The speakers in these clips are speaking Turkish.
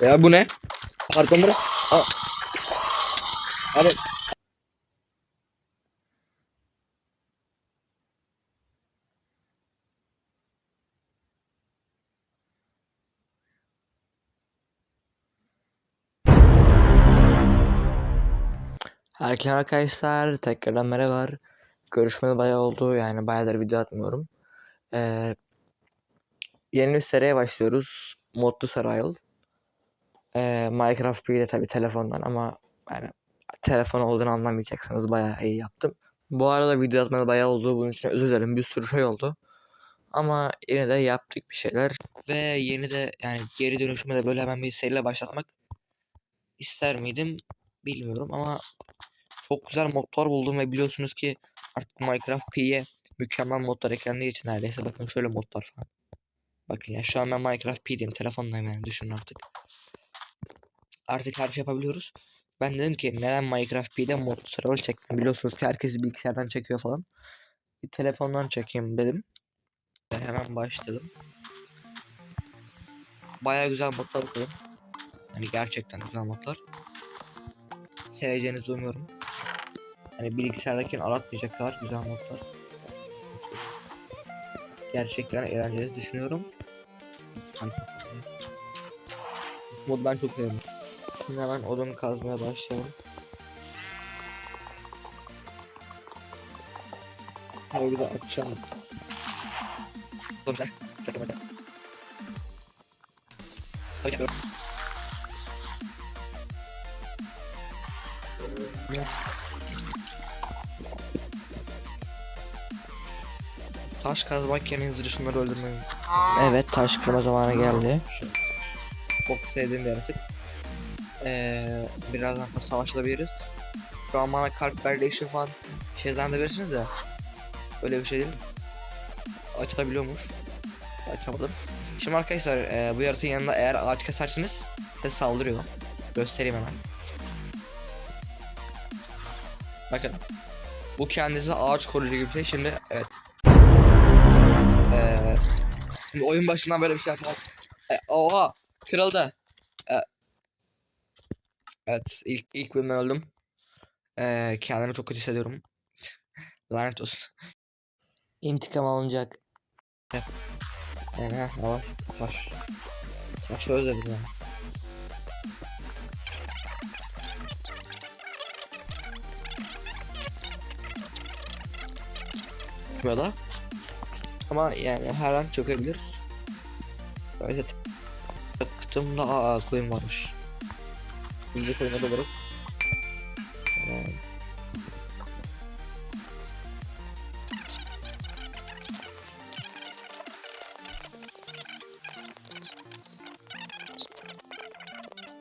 Ya bu ne? Karton bırak. Abi. Herkese arkadaşlar tekrardan merhabalar. Görüşmeli bayağı oldu yani bayağıdır video atmıyorum. Ee, yeni bir seriye başlıyoruz. Modlu Survival. Ee, Minecraft bir de tabi telefondan ama yani telefon olduğunu anlamayacaksınız bayağı iyi yaptım. Bu arada video atmalı bayağı oldu bunun için özür dilerim bir sürü şey oldu. Ama yine de yaptık bir şeyler ve yeni de yani geri dönüşüme de böyle hemen bir seriyle başlatmak ister miydim bilmiyorum ama çok güzel modlar buldum ve biliyorsunuz ki artık Minecraft P'ye mükemmel modlar eklendiği için neredeyse bakın şöyle modlar falan. Bakın ya şu an ben Minecraft P'deyim telefondayım yani düşünün artık. Artık her şey yapabiliyoruz. Ben dedim ki neden Minecraft P'de mod survival çekmem biliyorsunuz ki herkes bilgisayardan çekiyor falan. Bir telefondan çekeyim dedim. Ve hemen başladım. Baya güzel modlar buldum. Hani gerçekten güzel modlar. Seveceğinizi umuyorum. Hani bilgisayardakini aratmayacak kadar güzel modlar. Gerçekten eğlenceli düşünüyorum. Bu modu ben çok sevdim. Şimdi hemen odun kazmaya başlayalım. Burayı da açacağım. Sonra takımda. Hocam. Taş kazmak yerine hızlıca şunları öldürmeyi. Evet taş kırma zamanı geldi. Çok sevdiğim bir yaratık. Ee, birazdan da savaşabiliriz. Şu an bana kalp validation falan şey zannedebilirsiniz ya. Öyle bir şey değil. Açılabiliyormuş. Açamadım. Şimdi arkadaşlar e, bu yaratığın yanında eğer ağaç keserseniz size saldırıyor. Göstereyim hemen. Bakın. Bu kendisi ağaç koruyucu gibi bir şey. Şimdi evet. Ee, şimdi oyun başından böyle bir şey yapmak. E, oha! Kırıldı. E, evet ilk ilk bölümden öldüm. Ee, kendimi çok kötü hissediyorum. Lanet olsun. İntikam alınacak. Yani ha, yavaş taş. Taşı özledim ya. Ya da ama yani her an çökebilir. Böyle Baktığımda aa koyun varmış. İnce koyuna vurup. Tamam.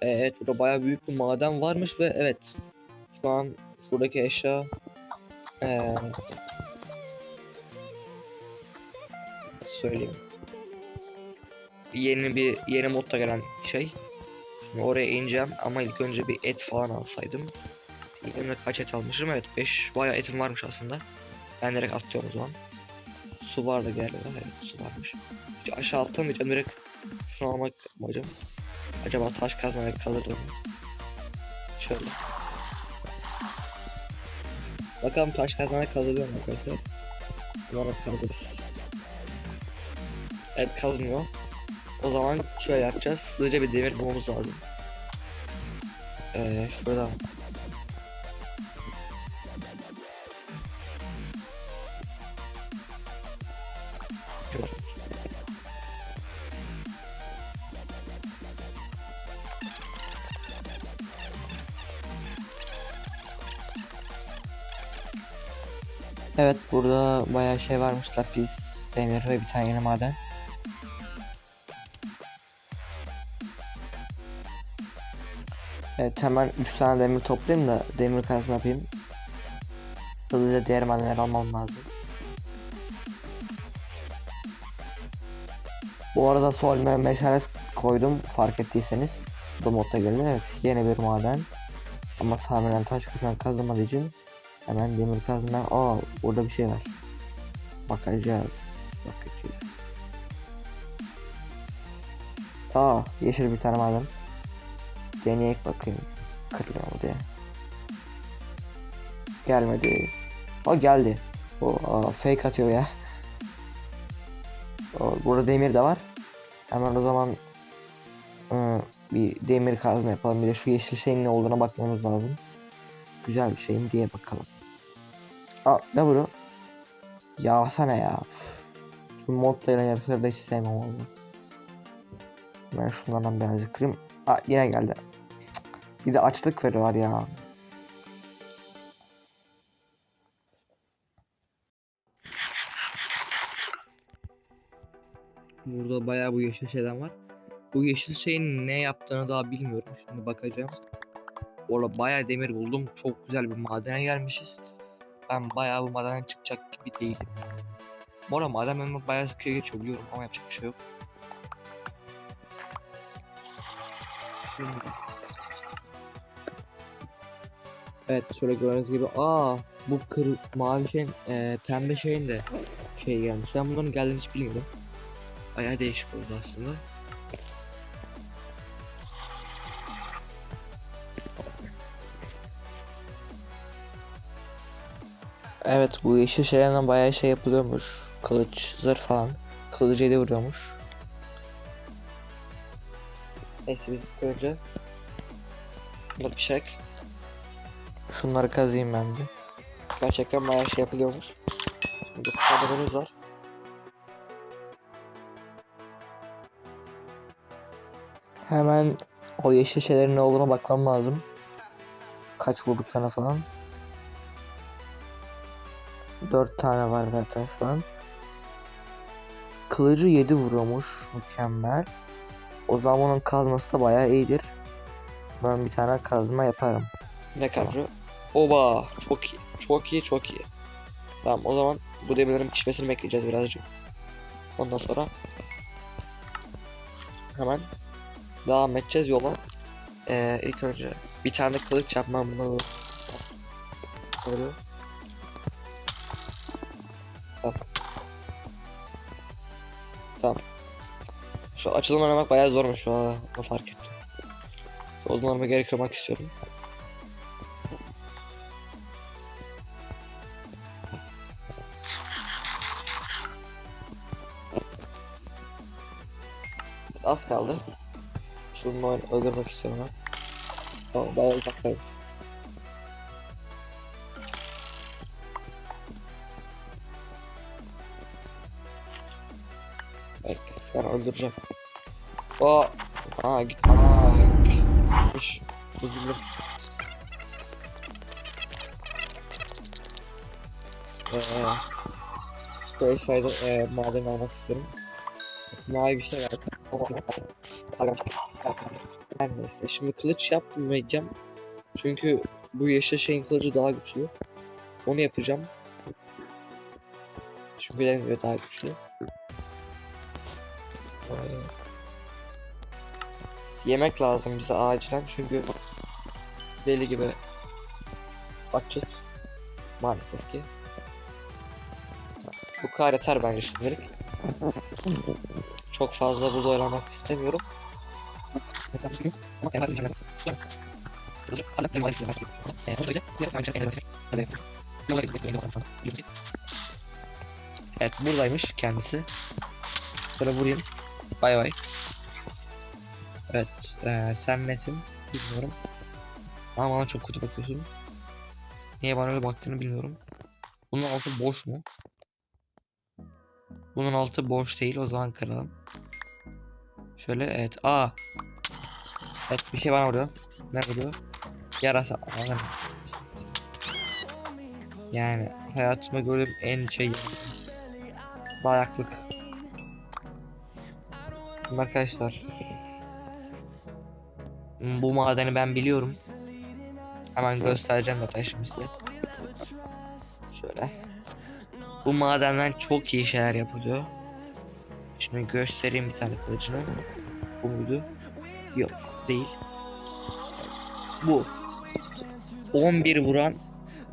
Evet burada bayağı büyük bir maden varmış ve evet şu an şuradaki eşya ee, söyleyeyim yeni bir yeni modda gelen şey oraya ineceğim ama ilk önce bir et falan alsaydım Elimde kaç et almışım evet 5 bayağı etim varmış aslında ben direkt atıyorum o zaman su var da galiba evet su varmış Hiç aşağı atlamayacağım direkt şunu almak amacım Acaba taş kazmaya kalır mı? Şöyle. Bakalım taş kazmaya kalıyor mu arkadaşlar? Umarım kalırız. Evet kazmıyor. O zaman şöyle yapacağız. Hızlıca bir demir bulmamız lazım. Ee, şurada. Evet burada bayağı şey varmış lapis, demir ve bir tane yeni maden. Evet hemen 3 tane demir toplayayım da demir kazma yapayım. Hızlıca diğer madenleri almam lazım. Bu arada sol me meşalet koydum fark ettiyseniz. Bu da modda geldi evet yeni bir maden. Ama tahminen taş kazma kazılmadığı için Hemen demir kazma. Aa burada bir şey var. Bakacağız. Bakacağız. Aa yeşil bir tane maden. Deneyek bakayım. Kırılıyor mu diye. Gelmedi. O geldi. O aa, fake atıyor ya. O, burada demir de var. Hemen o zaman ıı, bir demir kazma yapalım. Bir de şu yeşil şeyin ne olduğuna bakmamız lazım. Güzel bir şey mi diye bakalım. Aa ne bu? Yağsana ya. Şu modda ile yarışları da hiç sevmem oldu. Ben şunlardan birazcık kırayım. Aa yine geldi. Bir de açlık veriyorlar ya. Burada bayağı bu yeşil şeyden var. Bu yeşil şeyin ne yaptığını daha bilmiyorum. Şimdi bakacağım. Orada bayağı demir buldum. Çok güzel bir madene gelmişiz. Ben bayağı bu madenden çıkacak gibi değilim. Bu arada maden benim bayağı sıkıya geçiyor biliyorum ama yapacak bir şey yok. Şimdi. Evet şöyle gördüğünüz gibi aa bu kır mavi şeyin e, pembe şeyin de şey gelmiş. Ben bunların geldiğini hiç bilmiyordum. Bayağı değişik oldu aslında. Evet bu yeşil şeylerden bayağı şey yapılıyormuş. Kılıç, zırh falan. Kılıcı ile vuruyormuş. Neyse biz önce Bunları pişek. Şunları kazıyım ben bir. Gerçekten bayağı şey yapılıyormuş. Şimdi kadarımız var. Hemen o yeşil şeylerin ne olduğuna bakmam lazım. Kaç vurduklarına falan. 4 tane var zaten şu an. Kılıcı 7 vuruyormuş. Mükemmel. O zaman onun kazması da bayağı iyidir. Ben bir tane kazma yaparım. Ne kadar? Oba! Çok iyi. Çok iyi, çok iyi. Tamam o zaman bu demirlerin pişmesini bekleyeceğiz birazcık. Ondan sonra hemen devam edeceğiz yola. Ee, ilk önce bir tane kılıç yapmam bunu. Böyle. Tamam. Tamam. Şu açılım oynamak bayağı zormuş ha. Onu fark ettim. Şu odunlarımı geri kırmak istiyorum. Az kaldı. Şunu öldürmek istiyorum ben. Tamam bayağı uzaktayım. Bek, ben öldüreceğim. O, aa git, aa gitmiş. Üzüldüm. Eee, şu eşyayı eee, maden almak istiyorum. Mavi bir şey var. Her neyse şimdi kılıç yapmayacağım. Çünkü bu yeşil şeyin kılıcı daha güçlü. Onu yapacağım. Çünkü gibi daha güçlü. Ee, Yemek lazım bize acilen çünkü deli gibi açız maalesef ki. Bu kadar yeter bence şimdilik. Çok fazla burada oynamak istemiyorum. Evet buradaymış kendisi. Şöyle vurayım. Bay bay. Evet eee, sen nesin bilmiyorum. Ama bana çok kötü bakıyorsun. Niye bana öyle baktığını bilmiyorum. Bunun altı boş mu? Bunun altı boş değil o zaman kıralım. Şöyle evet. Aa. Evet bir şey bana vuruyor. Ne vuruyor? Yarasa. Yani hayatımda gördüğüm en şey dayaklık. Şimdi Arkadaşlar bu madeni ben biliyorum. Hemen göstereceğim zaten şimdi size. Şöyle. Bu madenden çok iyi şeyler yapılıyor. Şimdi göstereyim bir tane kılıcını. Bu muydu? Yok değil. Bu. 11 vuran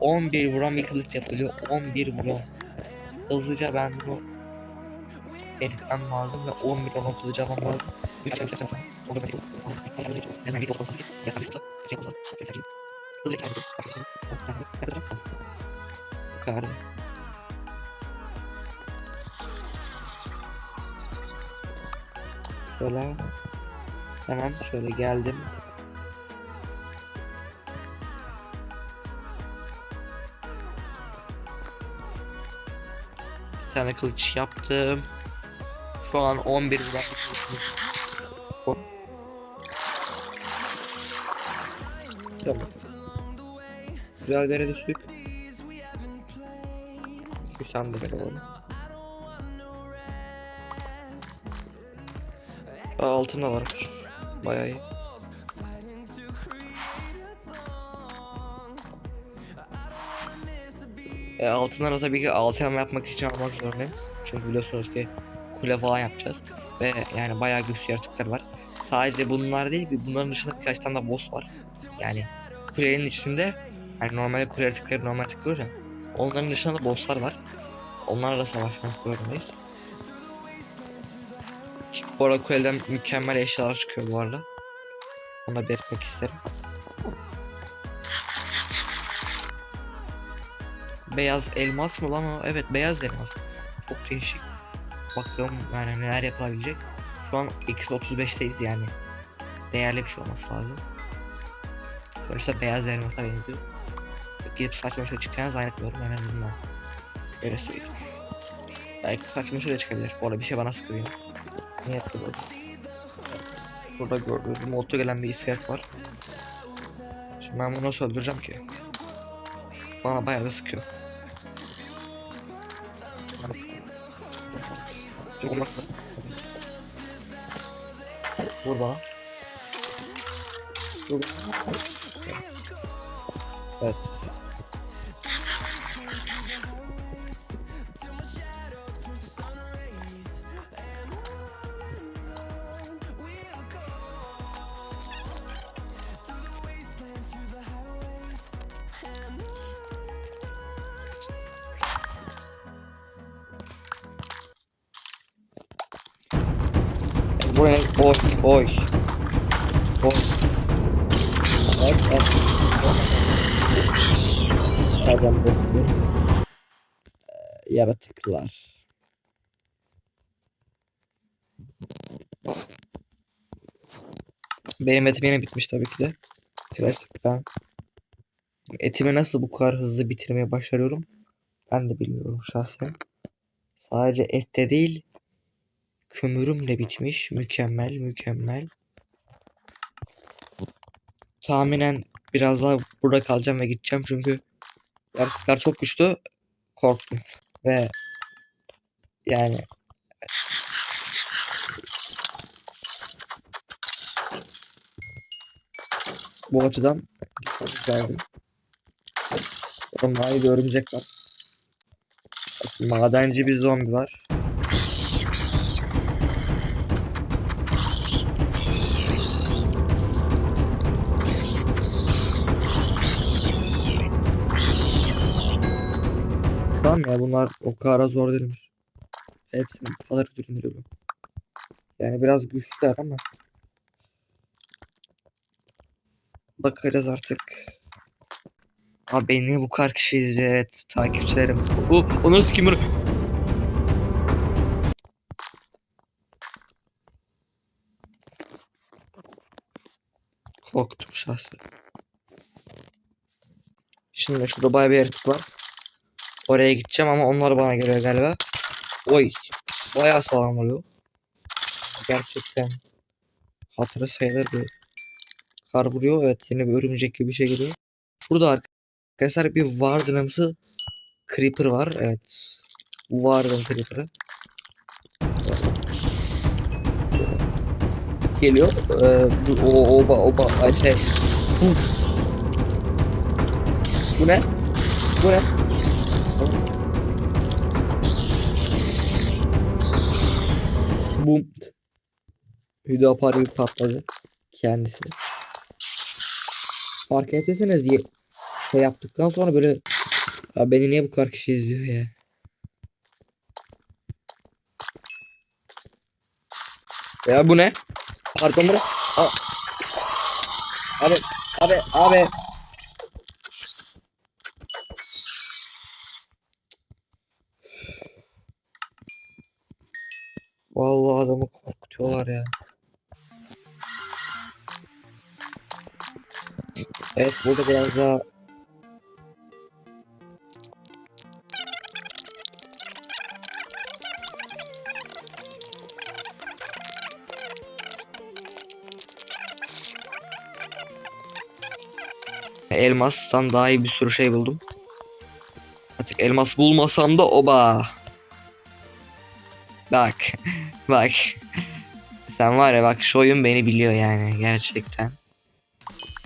11 vuran bir kılıç yapılıyor. 11 vuran. Hızlıca ben bunu eritmem lazım ve 11 vuran kılıcı almam lazım. An. Bu kadar. Şöyle. Tamam şöyle geldim. Bir tane kılıç yaptım. Şu an 11 lira. Tamam. Güzel yere düştük. Şu sandık alalım. Aa, altın da varmış. Bayağı iyi. E, altınları tabii ki altın yapmak için almak zorundayım. Çünkü biliyorsunuz ki kule falan yapacağız. Ve yani bayağı güçlü yaratıklar var. Sadece bunlar değil, bunların dışında birkaç tane de boss var. Yani kulenin içinde hani normalde kule yaratıkları normal tıklıyor ya. Onların dışında da bosslar var. Onlarla savaşmak zorundayız. Bu arada mükemmel eşyalar çıkıyor bu arada. Onu da belirtmek isterim. Beyaz elmas mı lan o? Evet beyaz elmas. Çok değişik. Bakalım yani neler yapılabilecek. Şu an eksi 35'teyiz yani. Değerli bir şey olması lazım. Sonuçta beyaz elmasa benziyor. Gidip saçma şey çıkacağını zannetmiyorum en azından. Öyle söyleyeyim. Belki saçma şey çıkabilir. Bu arada bir şey bana sıkıyor. Ne bu? Şurada gördüğünüz modda gelen bir iskelet var. Şimdi ben bunu nasıl öldüreceğim ki? Bana bayağı da sıkıyor. Çok olmazsa. Vur bana. Vur. Evet. Buraya oy oy. Oy. Evet, evet. Nereden bakıyor? Ee, Yaratıklar. Benim etim yine bitmiş tabii ki de. Klasikten. Etimi nasıl bu kadar hızlı bitirmeye başarıyorum? Ben de bilmiyorum şahsen. Sadece ette değil, kömürüm de bitmiş. Mükemmel, mükemmel. Tahminen biraz daha burada kalacağım ve gideceğim çünkü yaratıklar çok güçlü. Korktum. Ve yani bu açıdan gitmemiz lazım. Orada mavi bir örümcek var. Madenci bir zombi var. Tamam ya bunlar o kadar zor değilmiş. Hepsini alır ürünleri Yani biraz güçlüler ama. Bakarız artık. Abi beni bu kadar kişi izliyor evet takipçilerim. O, o nasıl kim bunu? Korktum şahsen. Şimdi şurada bayağı bir yaratık var. Oraya gideceğim ama onlar bana geliyor galiba. Oy. Bayağı sağlam oluyor. Gerçekten. Hatıra sayılır bir kar vuruyor. Evet yine bir örümcek gibi bir şey geliyor. Burada arkadaşlar bir Warden'ımsı Creeper var. Evet. Warden Creeper'ı. Geliyor. Ee, bu, o, oba oba ay şey. Bu. Ne? Bu ne? Bum. Hüdapar bir patladı. Kendisi. Fark etseniz diye şey yaptıktan sonra böyle ya beni niye bu kadar kişi izliyor ya? Ya bu ne? Pardon bırak. Aa. Abi abi abi. Vallahi adamı korkutuyorlar ya. Evet burada biraz daha Elmastan daha iyi bir sürü şey buldum. Artık elmas bulmasam da oba. Bak. Bak. Sen var ya bak şu oyun beni biliyor yani gerçekten.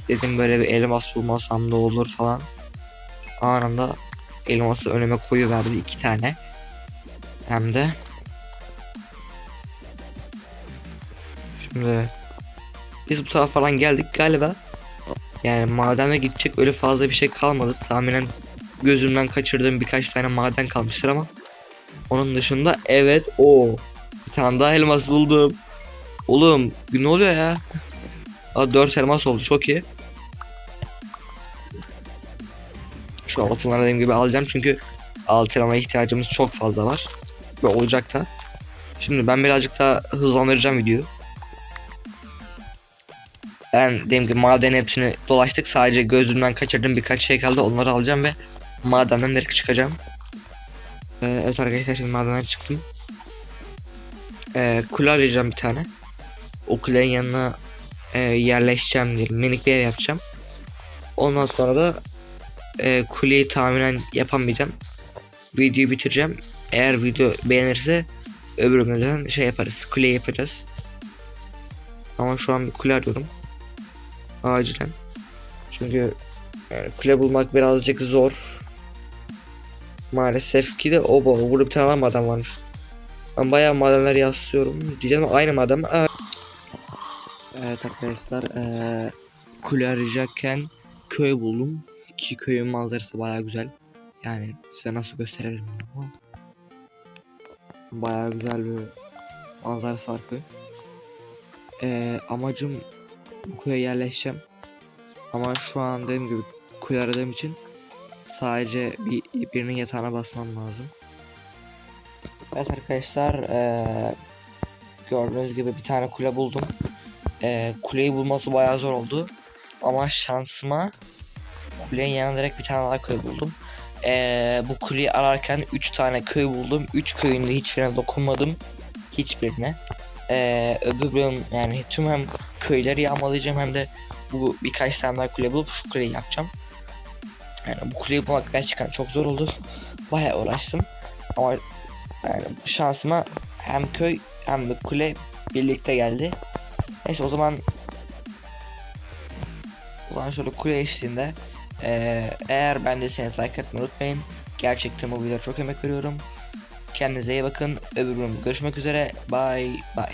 Dedim böyle bir elmas bulmasam da olur falan. Anında elması önüme koyuverdi iki tane. Hem de. Şimdi biz bu tarafa falan geldik galiba. Yani madene gidecek öyle fazla bir şey kalmadı. Tahminen gözümden kaçırdığım birkaç tane maden kalmıştır ama. Onun dışında evet o. Bir tane daha elmas buldum. Oğlum ne oluyor ya? Aa 4 elmas oldu çok iyi. Şu altınları dediğim gibi alacağım çünkü altın almaya ihtiyacımız çok fazla var. Ve olacak da. Şimdi ben birazcık daha hızlandıracağım videoyu. Ben dediğim gibi maden hepsini dolaştık. Sadece gözümden kaçırdığım birkaç şey kaldı. Onları alacağım ve madenden direkt çıkacağım. Ee, evet arkadaşlar şimdi madenden çıktım. Ee, kule arayacağım bir tane. O kulenin yanına e, yerleşeceğim diyelim. Minik bir ev yapacağım. Ondan sonra da e, kuleyi tahminen yapamayacağım. Videoyu bitireceğim. Eğer video beğenirse öbür bölümden şey yaparız. Kuleyi yapacağız. Ama şu an bir kule arıyorum. Acilen. Çünkü yani kule bulmak birazcık zor. Maalesef ki de o bu. Burada bir tane daha maden varmış. Ben bayağı madenler yaslıyorum. Diyeceğim aynı maden mi? Evet. Arkadaşlar eee kule arayacakken köy buldum. Ki köyün manzarası bayağı güzel. Yani size nasıl gösterebilirim ama bayağı güzel bir manzarası var köy. Eee amacım bu köye yerleşeceğim. Ama şu an dediğim gibi kuyu aradığım için sadece bir birinin yatağına basmam lazım. Evet arkadaşlar eee, gördüğünüz gibi bir tane kule buldum. Eee, kuleyi bulması bayağı zor oldu. Ama şansıma kulenin yanına direkt bir tane daha köy buldum. Eee, bu kuleyi ararken 3 tane köy buldum. 3 köyün de hiçbirine dokunmadım. Hiçbirine. Eee öbür bölüm yani tüm hem köyleri yağmalayacağım hem de bu birkaç tane daha kule bulup şu kuleyi yapacağım. Yani bu kuleyi bulmak gerçekten çok zor oldu. Bayağı uğraştım. Ama yani şansıma hem köy hem de kule birlikte geldi. Neyse o zaman o zaman şöyle kule eşliğinde eee, eğer beğendiyseniz like atmayı unutmayın. Gerçekten bu videoya çok emek veriyorum. Kendinize iyi bakın. Öbür bölümde görüşmek üzere. Bye bye.